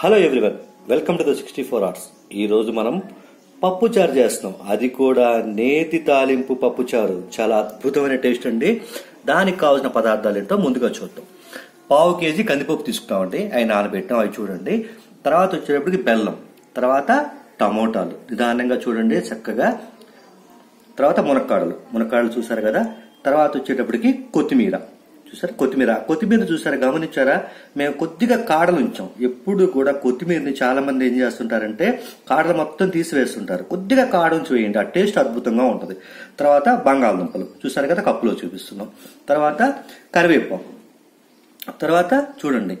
Hello everyone welcome to the sixty four hours ఈ రోజు మనం పప్పు చారు చేస్తున్నాం. అది కూడా నేతి తాలింపు పప్పు చారు. చాలా అద్భుతమైన టేస్ట్ అండి. దానికి కావాల్సిన పదార్థాలు ఏంటో ముందుగా చూద్దాం. పావు కేజీ కందిపప్పు తీసుకున్నామండి. అవి నానబెట్టాం. అవి చూడండి. తర్వాత వచ్చేటప్పటికి బెల్లం. తర్వాత టమోటాలు. నిదానంగా చూడండి. చక్కగా. తర్వాత మునక్కాడలు. మునక్కాడలు చూసారు కదా? తర్వాత వచ్చేటప్పటికి కొత్తిమీర. చూసారా? కొత్తిమీర. కొత్తిమీర చూసారా? గమనించారా? మేము కొద్దిగా కాడలు ఉంచాం. ఎప్పుడు కూడా కొత్తిమీరని చాలా మంది ఏం చేస్తుంటారంటే కాడలు మొత్తం తీసివేస్తుంటారు. కొద్దిగా కాడ ఉంచి వేయండి. ఆ టేస్ట్ అద్భుతంగా ఉంటుంది. తర్వాత బంగాళదుంపలు. చూసారు కదా? కప్పులో చూపిస్తున్నాం. తర్వాత కరివేపాకు. తర్వాత చూడండి.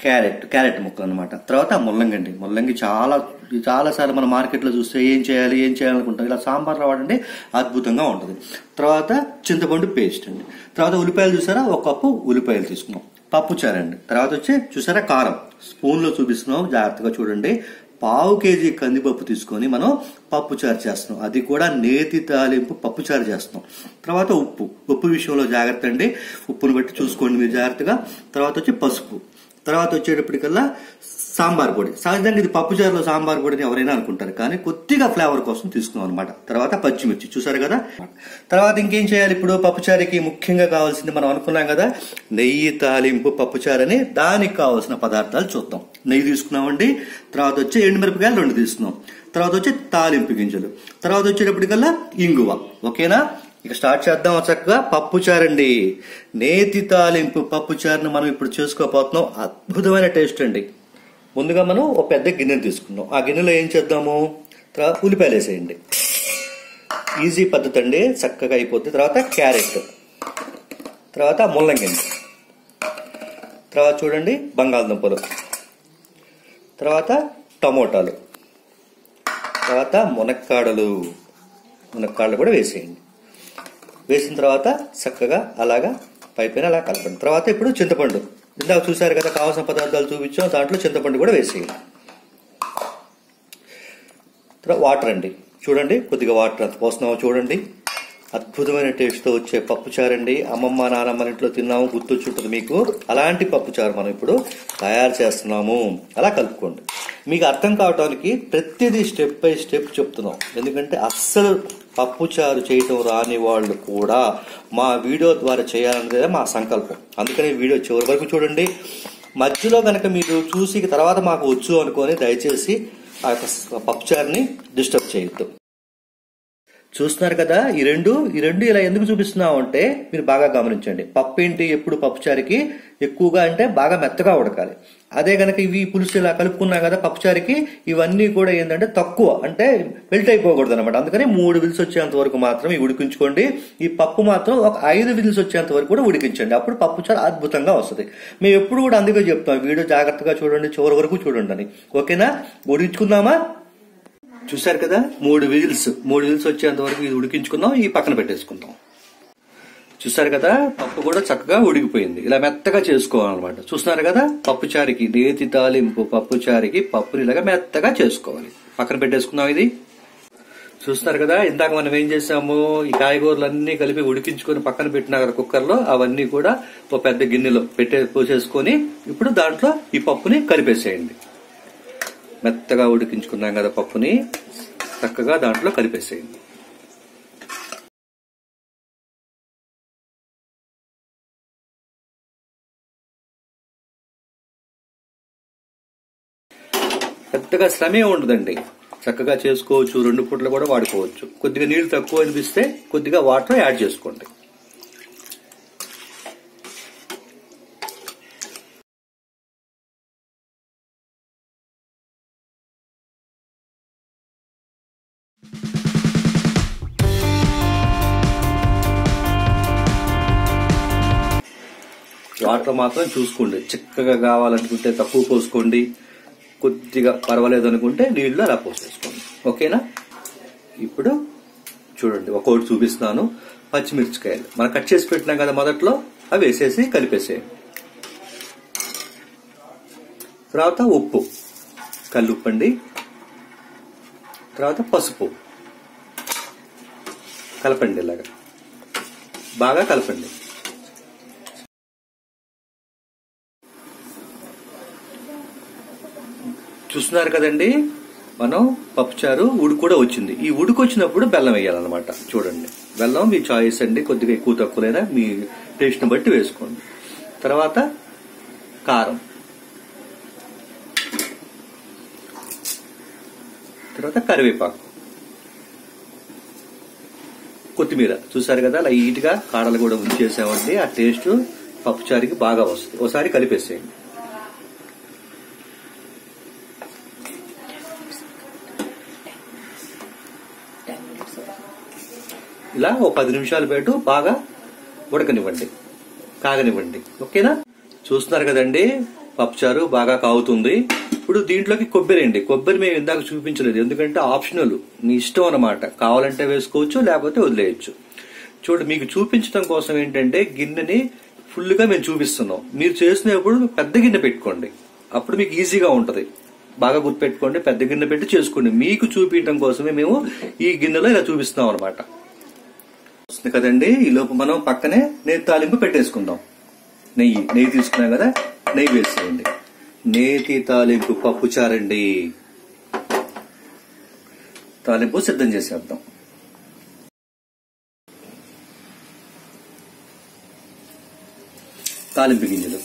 క్యారెట్. క్యారెట్ ముక్కలు అనమాట తర్వాత ముల్లంగి అండి. ముల్లంగి చాలా చాలాసార్లు మన మార్కెట్లో చూస్తే ఏం చేయాలి ఏం చేయాలనుకుంటాం ఇలా సాంబార్లో వాడండి అద్భుతంగా ఉంటుంది. తర్వాత చింతపండు పేస్ట్ అండి. తర్వాత ఉల్లిపాయలు చూసారా? ఒక కప్పు ఉల్లిపాయలు తీసుకున్నాం. పప్పు చారండి తర్వాత వచ్చి చూసారా? కారం. స్పూన్లో చూపిస్తున్నాం. జాగ్రత్తగా చూడండి. పావు కేజీ కందిపప్పు తీసుకొని మనం పప్పు చారు చేస్తున్నాం. అది కూడా నేతి తాలింపు పప్పు చారు చేస్తున్నాం. తర్వాత ఉప్పు. ఉప్పు విషయంలో జాగ్రత్త అండి. ఉప్పును బట్టి చూసుకోండి మీరు జాగ్రత్తగా. తర్వాత వచ్చి పసుపు. తర్వాత వచ్చేటప్పటికల్లా సాంబార్ పొడి. సహజంగా ఇది పప్పుచారులో సాంబార్ పొడిని ఎవరైనా అనుకుంటారు కానీ కొద్దిగా ఫ్లేవర్ కోసం తీసుకున్నాం అనమాట తర్వాత పచ్చిమిర్చి చూసారు కదా? తర్వాత ఇంకేం చేయాలి ఇప్పుడు? పప్పుచారుకి ముఖ్యంగా కావాల్సింది మనం అనుకున్నాం కదా నెయ్యి తాలింపు పప్పుచారని దానికి కావాల్సిన పదార్థాలు చూద్దాం. నెయ్యి తీసుకున్నామండి తర్వాత వచ్చి ఎండుమిరపకాయలు రెండు తీసుకున్నాం. తర్వాత వచ్చి తాలింపు గింజలు. తర్వాత వచ్చేటప్పటికల్లా ఇంగువ. ఓకేనా? ఇక స్టార్ట్ చేద్దాం చక్కగా. పప్పుచారండి నేతి తాలింపు పప్పు చారుని మనం ఇప్పుడు చేసుకోపోతున్నాం అద్భుతమైన టేస్ట్ అండి. ముందుగా మనం ఒక పెద్ద గిన్నెను తీసుకున్నాం ఆ గిన్నెలో ఏం చేద్దాము? తర్వాత ఉల్లిపాయలు వేసేయండి. ఈజీ పద్ధతి అండి. చక్కగా అయిపోద్ది తర్వాత క్యారెట్. తర్వాత ముల్లంగిని తర్వాత చూడండి బంగాళదుంపలు. తర్వాత టమోటాలు. తర్వాత మునక్కాడలు. మునక్కాడలు కూడా వేసేయండి. వేసిన తర్వాత చక్కగా అలాగా పైపైన అలా కలపండి. తర్వాత ఇప్పుడు చింతపండు. ఇందాక చూసారు కదా కావాల్సిన పదార్థాలు చూపించాం దాంట్లో చింతపండు కూడా వేసేయండి తర్వాత వాటర్ అండి. చూడండి కొద్దిగా వాటర్ అంత పోస్తున్నామో చూడండి. అద్భుతమైన టేస్ట్తో వచ్చే పప్పుచారు అండి అమ్మమ్మ నానమ్మ ఇంట్లో తిన్నాము గుర్తొచ్చుంటుంది మీకు. అలాంటి పప్పుచారు మనం ఇప్పుడు తయారు చేస్తున్నాము. అలా కలుపుకోండి. మీకు అర్థం కావడానికి ప్రతిదీ స్టెప్ బై స్టెప్ చెప్తున్నాం. ఎందుకంటే అస్సలు పప్పుచారు చేయటం రాని వాళ్ళు కూడా మా వీడియో ద్వారా చేయాలనేది మా సంకల్పం. అందుకని వీడియో చివరి వరకు చూడండి. మధ్యలో కనుక మీరు చూసి తర్వాత మాకు వచ్చు అనుకొని దయచేసి ఆ యొక్క పప్పు డిస్టర్బ్ చేయొద్దు. చూస్తున్నారు కదా ఈ రెండు ఈ రెండు ఇలా ఎందుకు చూపిస్తున్నావు అంటే మీరు బాగా గమనించండి. పప్పు ఏంటి? ఎప్పుడు పప్పుచారికి ఎక్కువగా అంటే బాగా మెత్తగా ఉడకాలి. అదే గనక ఇవి పులుసు ఇలా కలుపుకున్నాం కదా పప్పుచారికి ఇవన్నీ కూడా ఏంటంటే తక్కువ అంటే మెల్ట్ అయిపోకూడదు అనమాట అందుకని మూడు విల్స్ వచ్చేంత వరకు మాత్రం ఇవి ఉడికించుకోండి. ఈ పప్పు మాత్రం ఒక ఐదు విల్స్ వచ్చేంత వరకు కూడా ఉడికించండి. అప్పుడు పప్పుచారు అద్భుతంగా వస్తుంది. మేము ఎప్పుడు కూడా అందుకే చెప్తాం వీడియో జాగ్రత్తగా చూడండి చివరి వరకు చూడండి అని ఓకేనా? ఉడికించుకుందామా? చూసారు కదా? మూడు విజిల్స్. మూడు విజిల్స్ వచ్చేంత వరకు ఇది ఉడికించుకుందాం ఈ పక్కన పెట్టేసుకుందాం. చూసారు కదా పప్పు కూడా చక్కగా ఉడికిపోయింది. ఇలా మెత్తగా చేసుకోవాలన్నమాట. చూస్తున్నారు కదా పప్పుచారికి నేతి తాలింపు పప్పుచారికి పప్పుని ఇలాగా మెత్తగా చేసుకోవాలి. పక్కన పెట్టేసుకుందాం ఇది. చూస్తున్నారు కదా ఇందాక మనం ఏం చేసాము ఈ కాయగూరలన్నీ కలిపి ఉడికించుకొని పక్కన పెట్టిన కదా కుక్కర్లో అవన్నీ కూడా ఒక పెద్ద గిన్నెలో పెట్టే పోసేసుకొని ఇప్పుడు దాంట్లో ఈ పప్పుని కలిపేసేయండి. మెత్తగా ఉడికించుకున్నాం కదా పప్పుని చక్కగా దాంట్లో కలిపేసేయండి. పెద్దగా శ్రమే ఉండదండి. చక్కగా చేసుకోవచ్చు రెండు పూటలు కూడా వాడుకోవచ్చు. కొద్దిగా నీళ్ళు తక్కువ అనిపిస్తే కొద్దిగా వాటర్ యాడ్ చేసుకోండి. వాటర్ మాత్రం చూసుకోండి. చిక్కగా కావాలనుకుంటే తక్కువ పోసుకోండి. కొద్దిగా పర్వాలేదు అనుకుంటే నీళ్ళు అలా పోసేసుకోండి. ఓకేనా? ఇప్పుడు చూడండి ఒకటి చూపిస్తున్నాను. పచ్చిమిర్చికాయలు. మనం కట్ చేసి పెట్టినాం కదా మొదట్లో అవి వేసేసి కలిపేసేయండి. తర్వాత ఉప్పు. కల్లుప్పండి. తర్వాత పసుపు. కలపండి ఇలాగా. బాగా కలపండి. చూస్తున్నారు కదండి? మనం పప్పుచారు ఉడుకు కూడా వచ్చింది. ఈ ఉడుకు వచ్చినప్పుడు బెల్లం వేయాలన్నమాట. చూడండి. బెల్లం మీ చాయిస్ అండి. కొద్దిగా ఎక్కువ తక్కువలైనా మీ టేస్ట్ని బట్టి వేసుకోండి. తర్వాత కారం. తర్వాత కరివేపాకు. కొత్తిమీర. చూసారు కదా లైట్గా కాడలు కూడా ఉంచేసామండి. ఆ టేస్ట్ పప్పుచారుకి బాగా వస్తుంది. ఒకసారి కలిపేసేయండి. ఇలా ఓ పది నిమిషాల పాటు బాగా ఉడకనివ్వండి. కాగనివ్వండి. ఓకేనా? చూస్తున్నారు కదండి? పప్పుచారు బాగా కాగుతుంది. ఇప్పుడు దీంట్లోకి కొబ్బరి అండి. కొబ్బరి మేము ఇందాక చూపించలేదు. ఎందుకంటే ఆప్షనల్. మీ ఇష్టం అనమాట కావాలంటే వేసుకోవచ్చు లేకపోతే వదిలేయచ్చు. చూడండి మీకు చూపించడం కోసం ఏంటంటే గిన్నెని ఫుల్గా మేము చూపిస్తున్నాం. మీరు చేసినప్పుడు పెద్ద గిన్నె పెట్టుకోండి. అప్పుడు మీకు ఈజీగా ఉంటది. బాగా గుర్తుపెట్టుకోండి పెద్ద గిన్నె పెట్టి చేసుకోండి. మీకు చూపించడం కోసమే మేము ఈ గిన్నెలో ఇలా చూపిస్తున్నాం అనమాట వస్తుంది కదండి. ఈ లోపు మనం పక్కనే నెయ్యి తాలింపు పెట్టేసుకుందాం. నెయ్యి నెయ్యి తీసుకున్నాం కదా నెయ్యి వేసేయండి నేతి తాలింపు పప్పు చారండి. తాలింపు సిద్ధం చేసేద్దాం. తాలింపు గింజలు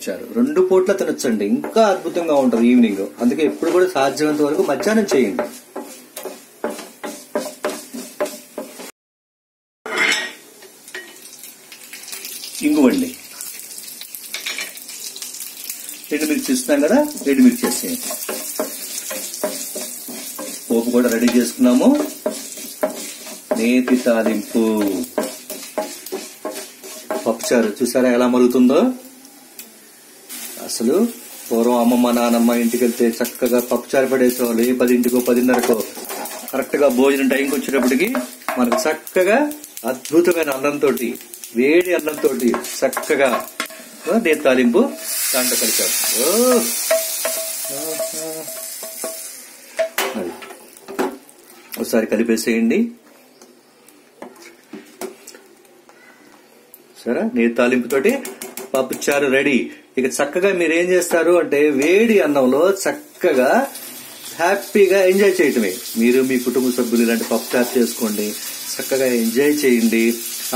ఇచ్చారు. రెండు పూట్ల తినొచ్చండి. ఇంకా అద్భుతంగా ఉంటుంది ఈవినింగ్. అందుకే ఎప్పుడు కూడా సాధ్యమైనంత వరకు మధ్యాహ్నం చేయండి. ఇంగువండి. రెండు మిర్చి ఇస్తున్నాం కదా రెండు మిర్చి వేసేయండి. పోపు కూడా రెడీ చేసుకున్నాము. నేతి తాలింపు. పప్పుచారు చూసారా ఎలా మరుగుతుందో? అసలు పూర్వం అమ్మమ్మ నానమ్మ ఇంటికి వెళ్తే చక్కగా పప్పుచారు పడేసేవాళ్ళు. ఏ పదింటికో పదిన్నరకో కరెక్ట్గా భోజనం టైంకి వచ్చేటప్పటికి మనకు చక్కగా అద్భుతమైన అన్నంతో వేడి అన్నంతో చక్కగా ఆ, తాలింపు దాంట్లో కలిపారు. ఒకసారి కలిపేసేయండి. సరే నేతి తాలింపుతోటి పప్పుచారు రెడీ. ఇక చక్కగా మీరు ఏం చేస్తారు అంటే వేడి అన్నంలో చక్కగా హ్యాపీగా ఎంజాయ్ చేయటమే. మీరు మీ కుటుంబ సభ్యులు ఇలాంటి పప్పుచారు చేసుకోండి చక్కగా ఎంజాయ్ చేయండి.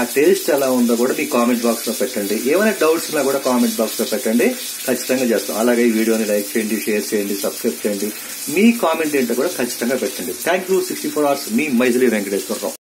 ఆ టేస్ట్ ఎలా ఉందో కూడా మీ కామెంట్ బాక్స్లో పెట్టండి. ఏమైనా డౌట్స్ ఉన్నా కూడా కామెంట్ బాక్స్లో పెట్టండి. ఖచ్చితంగా చేస్తాం. అలాగే ఈ వీడియోని లైక్ చేయండి షేర్ చేయండి సబ్స్క్రైబ్ చేయండి. మీ కామెంట్ ఏంటో కూడా ఖచ్చితంగా పెట్టండి. Thank you sixty four hours. Me Maithili Venkateswararao.